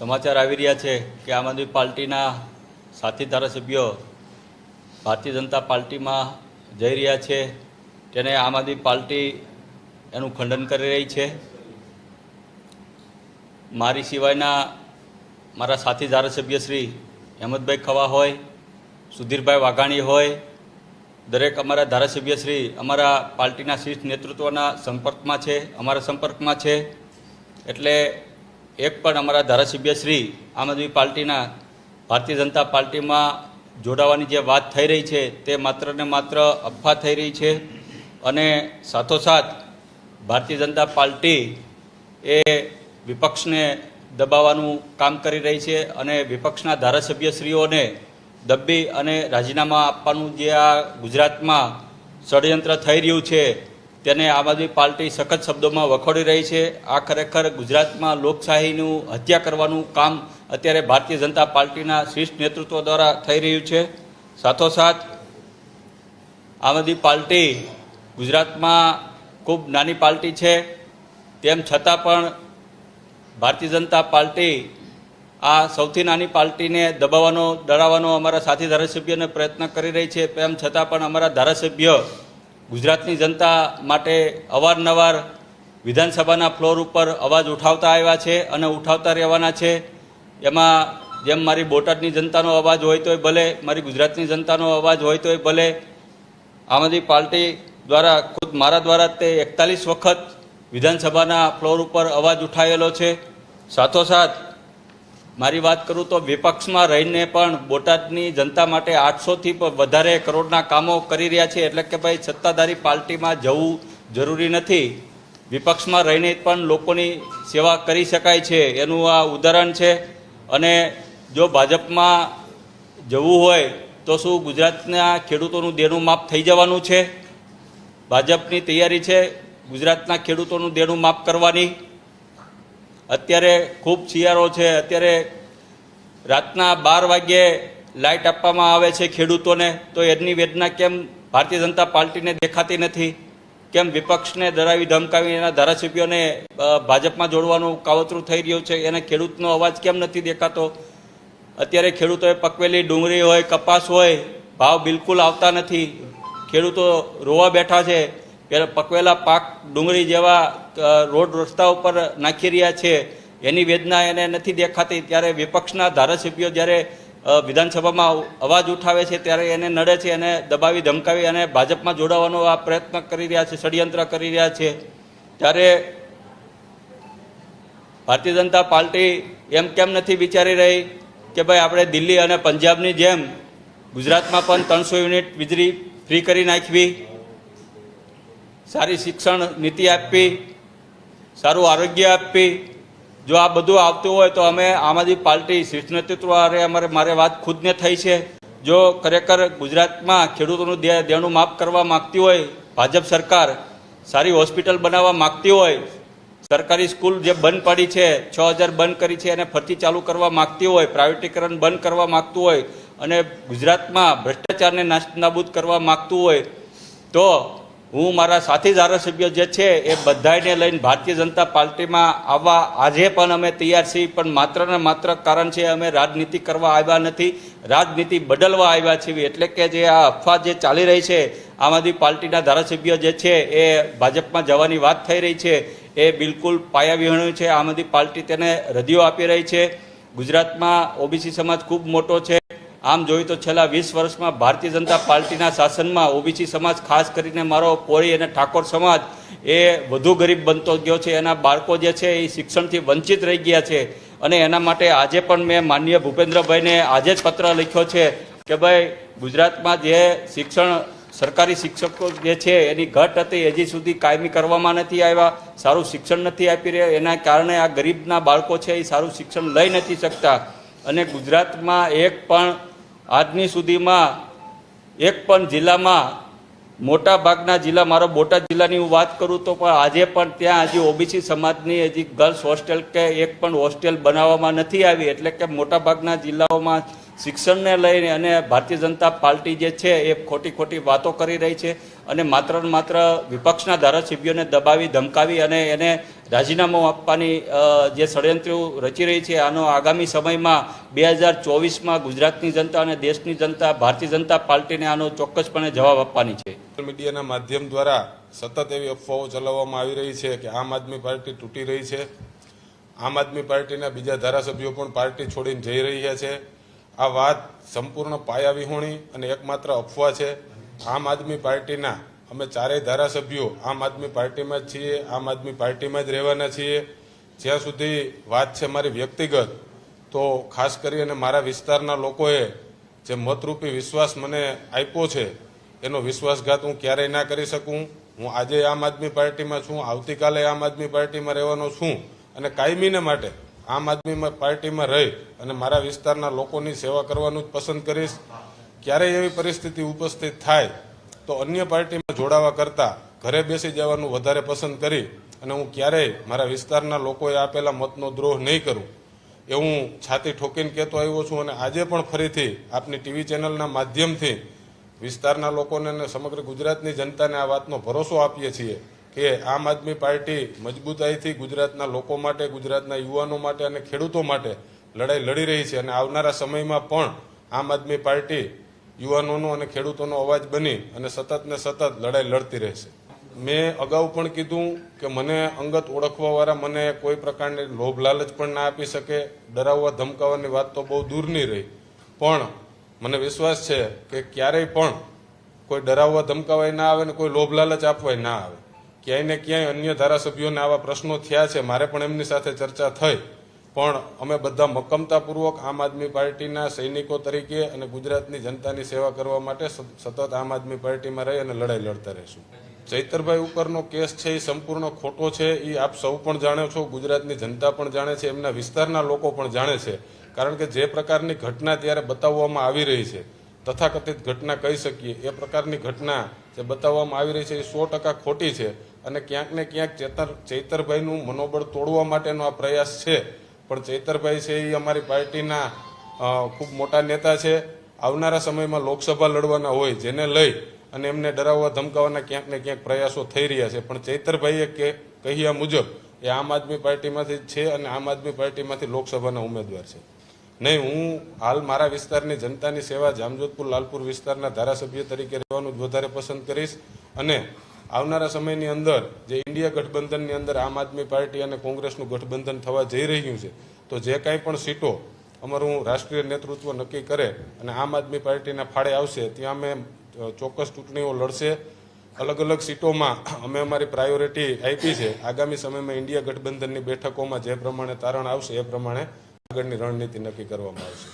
સમાચાર આવી રહ્યા છે કે આમ આદમી પાર્ટીના સાથી ધારાસભ્યો ભારતીય જનતા પાર્ટીમાં જઈ રહ્યા છે. તેને આમ આદમી પાર્ટી એનું ખંડન કરી રહી છે. મારી સિવાયના મારા સાથી ધારાસભ્ય શ્રી હેમંતભાઈ ખવા હોય, સુધીરભાઈ વાઘાણી હોય, દરેક અમારા ધારાસભ્ય શ્રી અમારા પાર્ટીના શીર્ષ નેતૃત્વના સંપર્કમાં છે, અમારા સંપર્કમાં છે. એટલે એક પણ અમારા ધારાસભ્ય શ્રી આમ આદમી પાર્ટીના ભારતીય જનતા પાર્ટીમાં જોડાવાની જે વાત થઈ રહી છે તે માત્ર ને માત્ર અફવા થઈ રહી છે અને સાથોસાથ ભારતીય જનતા પાર્ટી એ વિપક્ષને દબાવવાનું કામ કરી રહી છે અને વિપક્ષના ધારાસભ્યશ્રીઓને દબ્બી અને રાજીનામા આપવાનું જે આ ગુજરાતમાં ષડયંત્ર થઈ રહ્યું છે તેને આમ આદમી પાર્ટી સખત શબ્દોમાં વખોડી રહી છે. આ ખરેખર ગુજરાતમાં લોકશાહીનું હત્યા કરવાનું કામ અત્યારે ભારતીય જનતા પાર્ટીના શ્રેષ્ઠ નેતૃત્વ દ્વારા થઈ રહ્યું છે. સાથોસાથ આમ આદમી પાર્ટી ગુજરાતમાં ખૂબ નાની પાર્ટી છે. તેમ છતાં પણ ભારતીય જનતા પાર્ટી આ સૌથી નાની પાર્ટીને દબાવવાનો ડરાવવાનો અમારા સાથી ધારાસભ્યને પ્રયત્ન કરી રહી છે. તેમ છતાં પણ અમારા ધારાસભ્ય ગુજરાતની જનતા માટે અવારનવાર વિધાનસભાના ફ્લોર ઉપર અવાજ ઉઠાવતા આવ્યા છે અને ઉઠાવતા રહેવાના છે. એમાં જેમ મારી બોટાદની જનતાનો અવાજ હોય તોય ભલે, મારી ગુજરાતની જનતાનો અવાજ હોય તોય ભલે, આમ આદમી પાર્ટી દ્વારા ખુદ મારા દ્વારા તે એકતાલીસ વખત વિધાનસભાના ફ્લોર ઉપર અવાજ ઉઠાવેલો છે. સાથોસાથ મારી વાત કરું તો વિપક્ષમાં રહીને પણ બોટાદની જનતા માટે આઠસોથી વધારે કરોડના કામો કરી રહ્યા છે. એટલે કે ભાઈ સત્તાધારી પાર્ટીમાં જવું જરૂરી નથી. વિપક્ષમાં રહીને પણ લોકોની સેવા કરી શકાય છે. એનું આ ઉદાહરણ છે. અને જો ભાજપમાં જવું હોય તો શું ગુજરાતના ખેડૂતોનું દેણું માફ થઈ જવાનું છે? ભાજપની તૈયારી છે ગુજરાતના ખેડૂતોનું દેણું માફ કરવાની? અત્યારે ખૂબ શિયાળો છે. અત્યારે રાતના બાર વાગ્યે લાઇટ આપવામાં આવે છે ખેડૂતોને. તો એની વેદના કેમ ભારતીય જનતા પાર્ટીને દેખાતી નથી? કેમ વિપક્ષને ડરાવી ધમકાવી એના ધારાસભ્યોને ભાજપમાં જોડવાનું કાવતરું થઈ રહ્યું છે? એને ખેડૂતનો અવાજ કેમ નથી દેખાતો? અત્યારે ખેડૂતોએ પકવેલી ડુંગળી હોય, કપાસ હોય, ભાવ બિલકુલ આવતા નથી. ખેડૂતો રોવા બેઠા છે. પકવેલા પાક ડુંગળી જેવા રોડ રસ્તા ઉપર નાખી રહ્યા છે. એની વેદના એને નથી દેખાતી. ત્યારે વિપક્ષના ધારાસભ્યો જ્યારે વિધાનસભામાં અવાજ ઉઠાવે છે ત્યારે એને નડે છે, એને દબાવી ધમકાવી અને ભાજપમાં જોડાવાનો આ પ્રયત્ન કરી રહ્યા છે, ષડયંત્ર કરી રહ્યા છે. ત્યારે ભારતીય જનતા પાર્ટી એમ કેમ નથી વિચારી રહી કે ભાઈ આપણે દિલ્હી અને પંજાબની જેમ ગુજરાતમાં પણ ત્રણસો યુનિટ વીજળી ફ્રી કરી નાખવી? સારી શિક્ષણ નીતિ આપવી સારું આરોગ્ય આપવી જો આ બધું આવતું હોય તો અમે આમ આદમી પાર્ટી શીર્ષ નેતૃત્વ હારે અમારે, મારે વાત ખુદને થઈ છે. જો ખરેખર ગુજરાતમાં ખેડૂતોનું દેણું માફ કરવા માગતી હોય, ભાજપ સરકાર સારી હોસ્પિટલ બનાવવા માગતી હોય, સરકારી સ્કૂલ જે બંધ પડી છે, છ હજાર બંધ કરી છે અને ફરતી ચાલુ કરવા માગતી હોય, પ્રાઇવેટીકરણ બંધ કરવા માગતું હોય અને ગુજરાતમાં ભ્રષ્ટાચારને નાશ, નાબૂદ કરવા માગતું હોય, તો હું મારા સાથી ધારાસભ્યો જે છે એ બધાને લઈને ભારતીય જનતા પાર્ટીમાં આવવા આજે પણ અમે તૈયાર છીએ, પણ માત્ર ને માત્ર કારણ છે અમે રાજનીતિ કરવા આવ્યા નથી, રાજનીતિ બદલવા આવ્યા છીએ. એટલે કે જે આ અફવા જે ચાલી રહી છે, આમ આદમી પાર્ટીના ધારાસભ્યો જે છે એ ભાજપમાં જવાની વાત થઈ રહી છે, એ બિલકુલ પાયાવિહોણું છે. આમ આદમી પાર્ટી તેને રદિયો આપી રહી છે. ગુજરાતમાં ઓબીસી સમાજ ખૂબ મોટો છે. આમ જોયું તો છેલ્લા વીસ વર્ષમાં ભારતીય જનતા પાર્ટીના શાસનમાં ઓબીસી સમાજ, ખાસ કરીને મારો કોળી અને ઠાકોર સમાજ, એ વધુ ગરીબ બનતો ગયો છે. એના બાળકો જે છે એ શિક્ષણથી વંચિત રહી ગયા છે. અને એના માટે આજે પણ મેં માનનીય ભૂપેન્દ્રભાઈને આજે જ પત્ર લખ્યો છે કે ભાઈ, ગુજરાતમાં જે શિક્ષણ, સરકારી શિક્ષકો જે છે એની ઘટ હતી, હજી સુધી કાયમી કરવામાં નથી આવ્યા. સારું શિક્ષણ નથી આપી રહ્યા. એના કારણે આ ગરીબના બાળકો છે એ સારું શિક્ષણ લઈ નથી શકતા. અને ગુજરાતમાં એક પણ આજની સુધીમાં એક પણ જિલ્લામાં મોટા ભાગના જિલ્લા, મારો બોટાદ જિલ્લાની હું વાત કરું તો પણ આજે પણ ત્યાં હજી ઓબીસી સમાજની હજી ગર્લ્સ હોસ્ટેલ કે એક પણ હોસ્ટેલ બનાવવામાં નથી આવી. એટલે કે મોટા ભાગના જિલ્લાઓમાં શિક્ષણને લઈને અને ભારતીય જનતા પાર્ટી જે છે એ ખોટી ખોટી વાતો કરી રહી છે અને માત્ર ને માત્ર વિપક્ષના ધારાસભ્યોને દબાવી, ધમકાવી અને એને રાજીનામું આપવાની જે ષડયંત્રો રચી રહી છે, આનો આગામી સમયમાં બે હજાર ચોવીસમાં ગુજરાતની જનતા અને દેશની જનતા, ભારતીય જનતા પાર્ટીને આનો ચોક્કસપણે જવાબ આપવાની છે. મીડિયાના માધ્યમ દ્વારા સતત એવી અફવાઓ ચલાવવામાં આવી રહી છે કે આમ આદમી પાર્ટી તૂટી રહી છે. આમ આદમી પાર્ટીના બીજા ધારાસભ્યો પણ પાર્ટી છોડીને જઈ રહ્યા છે. આ વાત સંપૂર્ણ પાયાવિહોણી અને એકમાત્ર અફવા છે. આમ આદમી પાર્ટીના અમે ચારેય ધારાસભ્યો આમ આદમી પાર્ટીમાં જ છીએ, આમ આદમી પાર્ટીમાં જ રહેવાના છીએ. જ્યાં સુધી વાત છે મારી વ્યક્તિગત, તો ખાસ કરી અને મારા વિસ્તારના લોકોએ જે મતરૂપી વિશ્વાસ મને આપ્યો છે, એનો વિશ્વાસઘાત હું ક્યારેય ના કરી શકું. હું આજે આમ આદમી પાર્ટીમાં છું, આવતીકાલે આમ આદમી પાર્ટીમાં રહેવાનો છું. અને કાયમીને માટે આમ આદમી પાર્ટીમાં રહી અને મારા વિસ્તારના લોકોની સેવા કરવાનું જ પસંદ કરીશ, ક્યારેય એવી પરિસ્થિતિ ઉપસ્થિત થાય તો અન્ય પાર્ટીમાં જોડાવા કરતાં ઘરે બેસી જવાનું વધારે પસંદ કરી અને હું ક્યારેય મારા વિસ્તારના લોકોએ આપેલા મતનો દ્રોહ નહીં કરું. એ હું છાતી ઠોકીને કહેતો આવ્યો છું અને આજે પણ ફરીથી આપની ટીવી ચેનલના માધ્યમથી વિસ્તારના લોકોને અને સમગ્ર ગુજરાતની જનતાને આ વાતનો ભરોસો આપીએ છીએ. કે આમ આદમી પાર્ટી મજબૂતાઈથી ગુજરાતના લોકો માટે, ગુજરાતના યુવાનો માટે અને ખેડૂતો માટે લડાઈ લડી રહી છે અને આવનારા સમયમાં પણ આમ આદમી પાર્ટી યુવાનોનો અને ખેડૂતોનો અવાજ બની અને સતત ને સતત લડાઈ લડતી રહેશે. મેં અગાઉ પણ કીધું કે મને અંગત ઓળખવાવાળા મને કોઈ પ્રકારની લોભ લાલચ પણ ના આપી શકે, ડરાવવા ધમકાવવાની વાત તો બહુ દૂરની રહી. પણ મને વિશ્વાસ છે કે ક્યારેય પણ કોઈ ડરાવવા ધમકાવાય ના આવે ને કોઈ લોભ લાલચ આપવાય ના આવે. ક્યાંય ને ક્યાંય અન્ય ધારાસભ્યોને આવા પ્રશ્નો થયા છે. મારે પણ એમની સાથે ચર્ચા થઈ. પણ અમે બધા મક્કમતાપૂર્વક આમ આદમી પાર્ટીના સૈનિકો તરીકે અને ગુજરાતની જનતાની સેવા કરવા માટે સતત આમ આદમી પાર્ટીમાં રહી અને લડાઈ લડતા રહીશું. ચૈતરભાઈ ઉપરનો કેસ છે, એ સંપૂર્ણ ખોટો છે. એ આપ સૌ પણ જાણો છો, ગુજરાતની જનતા પણ જાણે છે, એમના વિસ્તારના લોકો પણ જાણે છે. કારણ કે જે પ્રકારની ઘટના ત્યારે બતાવવામાં આવી રહી છે, તથાકથિત ઘટના કહી શકીએ. એ પ્રકારની ઘટના જે બતાવવામાં આવી રહી છે, એ સો ટકા ખોટી છે. અને ક્યાંક ને ક્યાંક ચેતર, ચૈતરભાઈનું મનોબળ તોડવા માટેનો આ પ્રયાસ છે. પણ ચૈતરભાઈ છે એ અમારી પાર્ટીના ખૂબ મોટા નેતા છે. આવનારા સમયમાં લોકસભા લડવાના હોય જેને લઈ અને એમને ડરાવવા, ધમકાવવાના ક્યાંક ને ક્યાંક પ્રયાસો થઈ રહ્યા છે. પણ ચૈતરભાઈએ કે કહ્યા મુજબ એ આમ આદમી પાર્ટીમાંથી છે અને આમ આદમી પાર્ટીમાંથી લોકસભાના ઉમેદવાર છે. નહીં, હું હાલ મારા વિસ્તારની જનતાની સેવા જામજોધપુર લાલપુર વિસ્તારના ધારાસભ્ય તરીકે રહેવાનું જ વધારે પસંદ કરીશ. અને આવનારા સમયની અંદર જે ઇન્ડિયા ગઠબંધનની અંદર આમ આદમી પાર્ટી અને કોંગ્રેસનું ગઠબંધન થવા જઈ રહ્યું છે, તો જે કાંઈ પણ સીટો અમારું રાષ્ટ્રીય નેતૃત્વ નક્કી કરે અને આમ આદમી પાર્ટીના ફાળે આવશે, ત્યાં અમે ચોક્કસ ચૂંટણીઓ લડશે. અલગ અલગ સીટોમાં અમે અમારી પ્રાયોરિટી આપી છે. આગામી સમયમાં ઇન્ડિયા ગઠબંધનની બેઠકોમાં જે પ્રમાણે તારણ આવશે, એ પ્રમાણે આગળની રણનીતિ નક્કી કરવામાં આવશે.